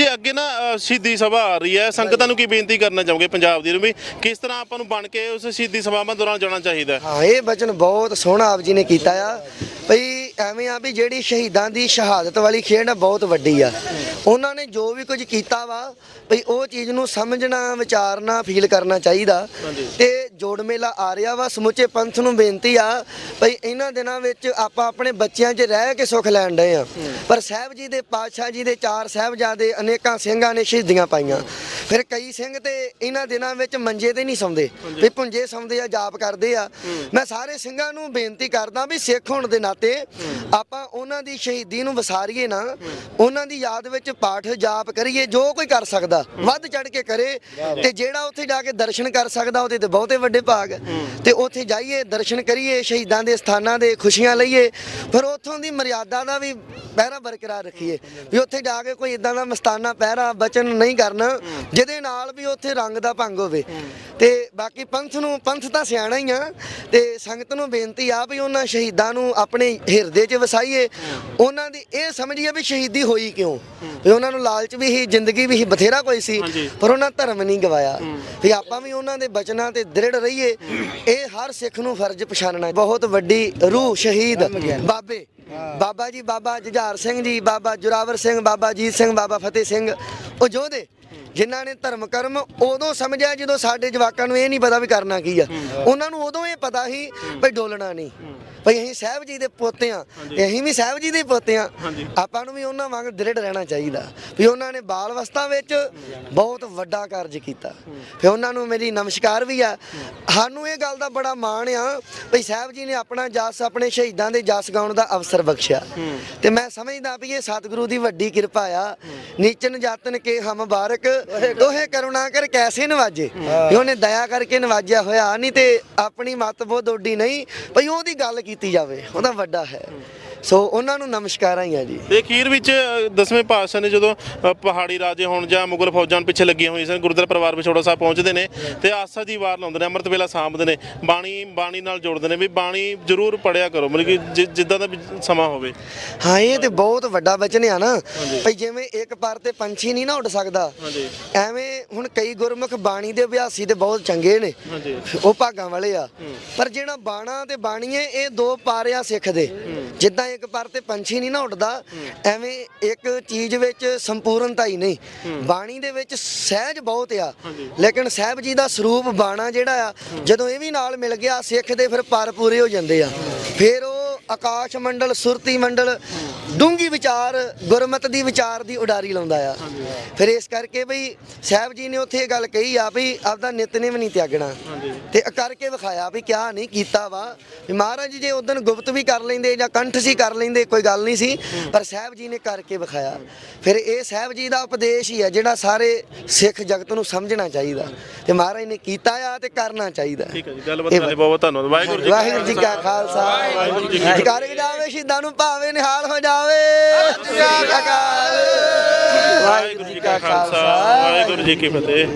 ਜੀ ਅੱਗੇ ਨਾ ਅ, ਸ਼ਹੀਦੀ ਸਭਾ ਆ ਰਹੀ ਹੈ ਸੰਗਤਾਂ ਨੂੰ ਕੀ ਬੇਨਤੀ ਕਰਨਾ ਚਾਹੋਗੇ ਪੰਜਾਬ ਦੀ? ਨੂੰ ਵੀ ਕਿਸ ਤਰ੍ਹਾਂ ਆਪਾਂ ਨੂੰ ਬਣ ਕੇ ਉਸ ਸ਼ਹੀਦੀ ਸਭਾਵਾਂ ਦੌਰਾਨ ਜਾਣਾ ਚਾਹੀਦਾ ਹੈ? ਹਾਂ ਇਹ ਬਚਨ ਬਹੁਤ ਸੋਹਣਾ ਆਪ ਜੀ ਨੇ ਕੀਤਾ ਆ। ਭਈ ਐਵੇਂ ਆ ਵੀ ਜਿਹੜੀ ਸ਼ਹੀਦਾਂ ਦੀ ਸ਼ਹਾਦਤ ਵਾਲੀ ਖੇਡ ਆ ਬਹੁਤ ਵੱਡੀ ਆ। ਉਹਨਾਂ ਨੇ ਜੋ ਵੀ ਕੁਝ ਕੀਤਾ ਵਾ ਭਈ ਉਹ ਚੀਜ਼ ਨੂੰ ਸਮਝਣਾ ਵਿਚਾਰਨਾ ਫੀਲ ਕਰਨਾ ਚਾਹੀਦਾ। ਤੇ ਜੋੜ ਮੇਲਾ ਆ ਰਿਹਾ ਵਾ। ਸਮੁੱਚੇ ਪੰਥ ਨੂੰ ਬੇਨਤੀ ਆ ਭਈ ਇਹਨਾਂ ਦਿਨਾਂ ਵਿੱਚ ਆਪਾਂ ਆਪਣੇ ਬੱਚਿਆਂ 'ਚ ਰਹਿ ਕੇ ਸੁੱਖ ਲੈਣ ਡਏ ਆ। ਪਰ ਸਾਹਿਬ ਜੀ ਦੇ ਪਾਤਸ਼ਾਹ ਜੀ ਦੇ ਚਾਰ ਸਾਹਿਬਜ਼ਾਦੇ ਅਨੇਕਾਂ ਸਿੰਘਾਂ ਨੇ ਸ਼ਹੀਦੀਆਂ ਪਾਈਆਂ। ਫਿਰ ਕਈ ਸਿੰਘ ਤੇ ਇਹਨਾਂ ਦਿਨਾਂ ਵਿੱਚ ਮੰਜੇ ਤੇ ਨਹੀਂ ਸੌਂਦੇ। ਵੀ ਪੁੰਜੇ ਸੌਂਦੇ ਆ ਜਾਪ ਕਰਦੇ ਆ। ਮੈਂ ਸਾਰੇ ਸਿੰਘਾਂ ਨੂੰ ਬੇਨਤੀ ਕਰਦਾ ਵੀ ਸਿੱਖ ਹੋਣ ਦੇ ਨਾਤੇ ਆਪਾਂ ਉਹਨਾਂ ਦੀ ਸ਼ਹੀਦੀ ਨੂੰ ਵਿਸਾਰੀਏ ਨਾ। ਉਹਨਾਂ ਦੀ ਯਾਦ ਵਿੱਚ ਪਾਠ ਜਾਪ ਕਰੀਏ ਜੋ ਕੋਈ ਕਰ ਸਕਦਾ ਵੱਧ ਚੜ ਕੇ ਕਰੇ ਤੇ ਜਿਹੜਾ ਉੱਥੇ ਜਾ ਕੇ ਦਰਸ਼ਨ ਕਰ ਸਕਦਾ ਉਹਦੇ ਤੇ ਬਹੁਤੇ ਵੱਡੇ ਭਾਗ। ਤੇ ਉੱਥੇ ਜਾਈਏ, ਦਰਸ਼ਨ ਕਰੀਏ, ਸ਼ਹੀਦਾਂ ਦੇ ਸਥਾਨਾਂ ਦੇ ਖੁਸ਼ੀਆਂ ਲਈਏ। ਫਿਰ ਉੱਥੋਂ ਦੀ ਮਰਿਆਦਾ ਦਾ ਵੀ ਪਹਿਰਾ ਬਰਕਰਾਰ ਰੱਖੀਏ। ਵੀ ਉੱਥੇ ਜਾ ਕੇ ਕੋਈ ਇਦਾਂ ਦਾ ਮਸਤਾਨਾ ਪਹਿਰਾ ਬਚਨ ਨਹੀਂ ਕਰਨਾ, ਜਿਹਦੇ ਨਾਲ ਵੀ ਉੱਥੇ ਰੰਗ ਦਾ ਭੰਗ ਹੋਵੇ। ਤੇ ਬਾਕੀ ਪੰਥ ਨੂੰ ਪੰਥ ਤਾਂ ਸਿਆਣਾ ਹੀ ਆ ਤੇ ਸੰਗਤ ਨੂੰ ਬੇਨਤੀ ਆ ਵੀ ਉਹਨਾਂ ਸ਼ਹੀਦਾਂ ਨੂੰ ਆਪਣੇ ਹਿਰਦੇ 'ਚ ਵਸਾਈਏ। ਉਹਨਾਂ ਦੀ ਇਹ ਸਮਝੀਏ ਵੀ ਸ਼ਹੀਦੀ ਹੋਈ ਕਿਉਂ? ਵੀ ਉਹਨਾਂ ਨੂੰ ਲਾਲਚ ਵੀ ਹੀ ਜ਼ਿੰਦਗੀ ਵੀ ਹੀ ਬਥੇਰਾ ਕੋਈ ਸੀ। ਪਰ ਉਹਨਾਂ ਧਰਮ ਨਹੀਂ ਗਵਾਇਆ। ਵੀ ਆਪਾਂ ਵੀ ਉਹਨਾਂ ਦੇ ਬਚਨਾਂ ਤੇ ਦ੍ਰਿੜ ਰਹੀਏ। ਇਹ ਹਰ ਸਿੱਖ ਨੂੰ ਫਰਜ਼ ਪਛਾਣਨਾ ਬਹੁਤ ਵੱਡੀ ਰੂਹ ਸ਼ਹੀਦ ਬਾਬੇ। ਬਾਬਾ ਜੀ ਬਾਬਾ ਜੁਝਾਰ ਸਿੰਘ ਜੀ ਬਾਬਾ ਜੁਰਾਵਰ ਸਿੰਘ ਬਾਬਾ ਜੀਤ ਸਿੰਘ ਬਾਬਾ ਫਤਿਹ ਸਿੰਘ ਉਹ ਯੋਧੇ। ਜਿਨ੍ਹਾਂ ਨੇ ਧਰਮ ਕਰਮ ਉਦੋਂ ਸਮਝਿਆ ਜਦੋਂ ਸਾਡੇ ਜਵਾਕਾਂ ਨੂੰ ਇਹ ਨਹੀਂ ਪਤਾ ਵੀ ਕਰਨਾ ਕੀ ਆ। ਉਹਨਾਂ ਨੂੰ ਉਦੋਂ ਇਹ ਪਤਾ ਸੀ ਵੀ ਡੋਲਣਾ ਨਹੀਂ। ਭਈ ਅਸੀਂ ਸਾਹਿਬ ਜੀ ਦੇ ਪੋਤੇ ਆ ਤੇ ਅਸੀਂ ਵੀ ਸਾਹਿਬ ਜੀ ਦੇ ਪੋਤੇ ਆ। ਆਪਾਂ ਨੂੰ ਵੀ ਉਹਨਾਂ ਵਾਂਗ ਦ੍ਰਿੜ ਰਹਿਣਾ ਚਾਹੀਦਾ। ਵੀ ਉਹਨਾਂ ਨੇ ਬਾਲ ਅਵਸਥਾ ਵਿੱਚ ਬਹੁਤ ਵੱਡਾ ਕਾਰਜ ਕੀਤਾ। ਫਿਰ ਉਹਨਾਂ ਨੂੰ ਮੇਰੀ ਨਮਸਕਾਰ ਵੀ ਆ। ਸਾਨੂੰ ਇਹ ਗੱਲ ਦਾ ਬੜਾ ਮਾਣ ਆ ਭਈ ਸਾਹਿਬ ਜੀ ਨੇ ਆਪਣਾ ਜਸ ਆਪਣੇ ਸ਼ਹੀਦਾਂ ਦੇ ਜਸ ਗਾਉਣ ਦਾ ਅਵਸਰ ਬਖਸ਼ਿਆ। ਤੇ ਮੈਂ ਸਮਝਦਾ ਵੀ ਇਹ ਸਤਿਗੁਰੂ ਦੀ ਵੱਡੀ ਕਿਰਪਾ ਆ। ਨੀਚਨ ਜਾਤਨ ਕੇ ਹਮ ਬਾਰਕ ਦੋਹੇ ਕਰੁਣਾ ਕਰ, ਕੈਸੇ ਨਵਾਜੇ? ਵੀ ਉਹਨੇ ਦਇਆ ਕਰਕੇ ਨਵਾਜਿਆ ਹੋਇਆ, ਨਹੀਂ ਤੇ ਆਪਣੀ ਮਤ ਬਹੁਤ ਓਡੀ ਨਹੀਂ, ਭਈ ਉਹਦੀ ਗੱਲ ਕੀਤੀ ਜਾਵੇ ਉਹਦਾ ਵੱਡਾ ਹੈ। ਸੋ ਉਹਨਾਂ ਨੂੰ ਨਮਸਕਾਰਾਂ ਹੀ ਆ ਜੀ। ਤੇ ਅਖੀਰ ਵਿੱਚ ਅ, ਦਸਵੇਂ ਪਾਤਸ਼ਾਹ ਨੇ ਜਦੋਂ ਅ, ਪਹਾੜੀ ਰਾਜੇ ਹੋਣ ਜਾਂ ਮੁਗਲ ਫੌਜਾਂ ਪਿੱਛੇ ਲੱਗੀਆਂ ਹੋਈਆਂ ਸਨ ਗੁਰਦੁਆਰਾ ਪਰਿਵਾਰ ਵਿਛੋੜਾ ਸਾਹਿਬ ਪਹੁੰਚਦੇ ਨੇ ਤੇ ਆਸਾ ਜੀ ਵਾਰ ਲਾਉਂਦੇ ਨੇ ਅੰਮ੍ਰਿਤ ਵੇਲਾ ਸਾਂਭਦੇ ਨੇ ਬਾਣੀ ਬਾਣੀ ਨਾਲ ਜੋੜਦੇ ਨੇ ਵੀ ਬਾਣੀ ਜ਼ਰੂਰ ਪੜਿਆ ਕਰੋ ਮਤਲਬ ਕਿ ਜਿ- ਜਿੱਦਾਂ ਦਾ ਵੀ ਸਮਾਂ ਹੋਵੇ। ਹਾਂ ਇਹ ਤੇ ਬਹੁਤ ਵੱਡਾ ਵਚਨ ਆ ਨਾ। ਭਈ ਜਿਵੇਂ ਇੱਕ ਪਰ ਤੇ ਪੰਛੀ ਨਹੀਂ ਨਾ ਉੱਡ ਸਕਦਾ ਹਾਂਜੀ। ਐਵੇਂ ਹੁਣ ਕਈ ਗੁਰਮੁਖ ਬਾਣੀ ਦੇ ਅਭਿਆਸੀ ਤੇ ਬਹੁਤ ਚੰਗੇ ਨੇ। ਹਾਂਜੀ। ਉਹ ਭਾਗਾਂ ਵਾਲੇ ਆ। ਪਰ ਜਿਹੜਾ ਬਾਣਾ ਤੇ ਬਾਣੀਏ ਇਹ ਦੋ ਪਾਰਿਆ ਸਿੱਖਦੇ। ਜਿੱਦਾਂ ਇੱਕ ਪਰ ਤੇ ਪੰਛੀ ਨਹੀਂ ਨਾ ਉੱਡਦਾ ਐਵੇਂ ਇੱਕ ਚੀਜ਼ ਵਿੱਚ ਸੰਪੂਰਨਤਾ ਹੀ ਨਹੀਂ। ਬਾਣੀ ਦੇ ਵਿੱਚ ਸਹਿਜ ਬਹੁਤ ਆ ਲੇਕਿਨ ਸਾਹਿਬ ਜੀ ਦਾ ਸਰੂਪ ਬਾਣਾ ਜਿਹੜਾ ਆ ਜਦੋਂ ਇਹ ਵੀ ਨਾਲ ਮਿਲ ਗਿਆ ਸਿੱਖ ਦੇ ਫਿਰ ਪਰ ਪੂਰੇ ਹੋ ਜਾਂਦੇ ਆ। ਫਿਰ ਆਕਾਸ਼ ਮੰਡਲ ਸੁਰਤੀ ਮੰਡਲ ਡੂੰਗੀ ਵਿਚਾਰ ਗੁਰਮਤ ਦੀ ਵਿਚਾਰ ਦੀ ਉਡਾਰੀ ਲਾਉਂਦਾ ਆ। ਫਿਰ ਇਸ ਕਰਕੇ ਬਈ ਸਾਹਿਬ ਜੀ ਨੇ ਉੱਥੇ ਇਹ ਗੱਲ ਕਹੀ ਆ ਵੀ ਆਪਦਾ ਨਿਤਨੇਮ ਨਹੀਂ ਤਿਆਗਣਾ। ਤੇ ਕਰਕੇ ਵਿਖਾਇਆ ਵੀ ਕਿਆ ਨਹੀਂ ਕੀਤਾ ਵਾ। ਮਹਾਰਾਜ ਜੇ ਉਦੋਂ ਗੁਪਤ ਵੀ ਕਰ ਲੈਂਦੇ ਜਾਂ ਕੰਠ ਸੀ ਕਰ ਲੈਂਦੇ ਕੋਈ ਗੱਲ ਨਹੀਂ ਸੀ। ਪਰ ਸਾਹਿਬ ਜੀ ਨੇ ਕਰਕੇ ਵਿਖਾਇਆ। ਫਿਰ ਇਹ ਸਾਹਿਬ ਜੀ ਦਾ ਉਪਦੇਸ਼ ਹੀ ਹੈ ਜਿਹੜਾ ਸਾਰੇ ਸਿੱਖ ਜਗਤ ਨੂੰ ਸਮਝਣਾ ਚਾਹੀਦਾ। ਤੇ ਮਹਾਰਾਜ ਨੇ ਕੀਤਾ ਆ ਤੇ ਕਰਨਾ ਚਾਹੀਦਾ। ਠੀਕ ਹੈ ਜੀ ਗੱਲਬਾਤ ਬਹੁਤ ਬਹੁਤ ਧੰਨਵਾਦ। ਵਾਹਿਗੁਰੂ ਜੀ ਵਾਹਿਗੁਰੂ ਜੀ ਕਾ ਖਾਲਸਾ। ਵਾਹਿਗੁਰੂ ਜੀ ਕੀ ਫਤਿਹ ਜਾਵੇ ਸ਼ਹੀਦਾਂ ਨੂੰ ਭਾਵੇਂ ਨਿਹਾਲ ਹੋ ਜਾਵੇ। ਸਤਿ ਸ਼੍ਰੀ ਅਕਾਲ ਵਾਹਿਗੁਰੂ ਜੀ ਕਾ ਖਾਲਸਾ। ਵਾਹਿਗੁਰੂ ਜੀ ਕੀ ਫਤਿਹ।